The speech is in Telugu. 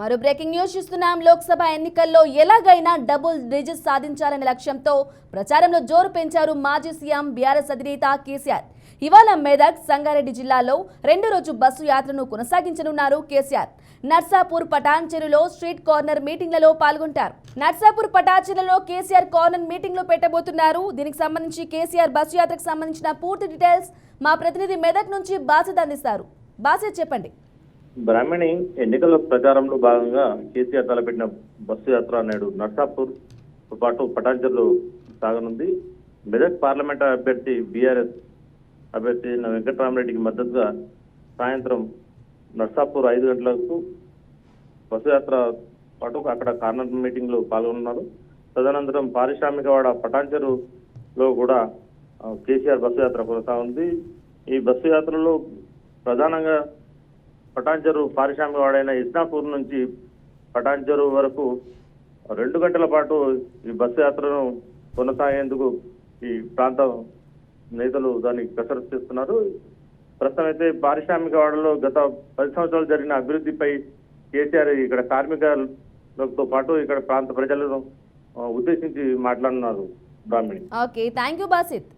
మరో బ్రేకింగ్ న్యూస్ చూస్తున్నాం. లోక్సభ ఎన్నికల్లో ఎలాగైనా డబుల్ డిజిట్ సాధించాలనే లక్ష్యంతో ప్రచారంలో జోరు పెంచారు మాజీ సీఎం బీఆర్ఎస్ అధినేత కేసీఆర్. ఇవాళ మెదక్ సంగారెడ్డి జిల్లాలో రెండు రోజు బస్సు యాత్రను కొనసాగించనున్నారు కేసీఆర్. నర్సాపూర్ పటాన్చెరులో స్ట్రీట్ కార్నర్ మీటింగ్లలో పాల్గొంటారు. నర్సాపూర్ పటాన్చెరులో కేసీఆర్ కార్నర్ మీటింగ్లు పెట్టబోతున్నారు. దీనికి సంబంధించి కేసీఆర్ బస్సు యాత్రకు సంబంధించిన పూర్తి డీటెయిల్స్ మా ప్రతినిధి మెదక్ నుంచి బాసిత్ అందిస్తారు. బాసిత్ చెప్పండి. బ్రాహ్మణి ఎన్నికల ప్రచారంలో భాగంగా కేసీఆర్ తలపెట్టిన బస్సు యాత్ర నేడు నర్సాపూర్ పాటు పటాన్చర్లో సాగనుంది. మెదక్ పార్లమెంట్ అభ్యర్థి బీఆర్ఎస్ అభ్యర్థి వెంకటరామరెడ్డికి మద్దతుగా సాయంత్రం నర్సాపూర్ ఐదు గంటలకు బస్సు యాత్ర పాటు అక్కడ కార్నర్ మీటింగ్లో పాల్గొన్నారు తదనంతరం పారిశ్రామికవాడ పటాన్చెరులో కూడా కేసీఆర్ బస్సు యాత్ర కొనసాగుంది. ఈ బస్సు యాత్రలో ప్రధానంగా పటాన్చెరు పారిశ్రామికవాడైన ఇస్నాపూర్ నుంచి పటాన్చెరు వరకు రెండు గంటల పాటు ఈ బస్సు యాత్రను కొనసాగేందుకు ఈ ప్రాంత నేతలు దానికి కసరత్తు చేస్తున్నారు. ప్రస్తుతం అయితే పారిశ్రామికవాడలో గత పది సంవత్సరాలు జరిగిన అభివృద్ధిపై కేసీఆర్ ఇక్కడ కార్మికులతో పాటు ఇక్కడ ప్రాంత ప్రజలను ఉద్దేశించి మాట్లాడుతున్నారు Brahmani. Okay thank you Basith.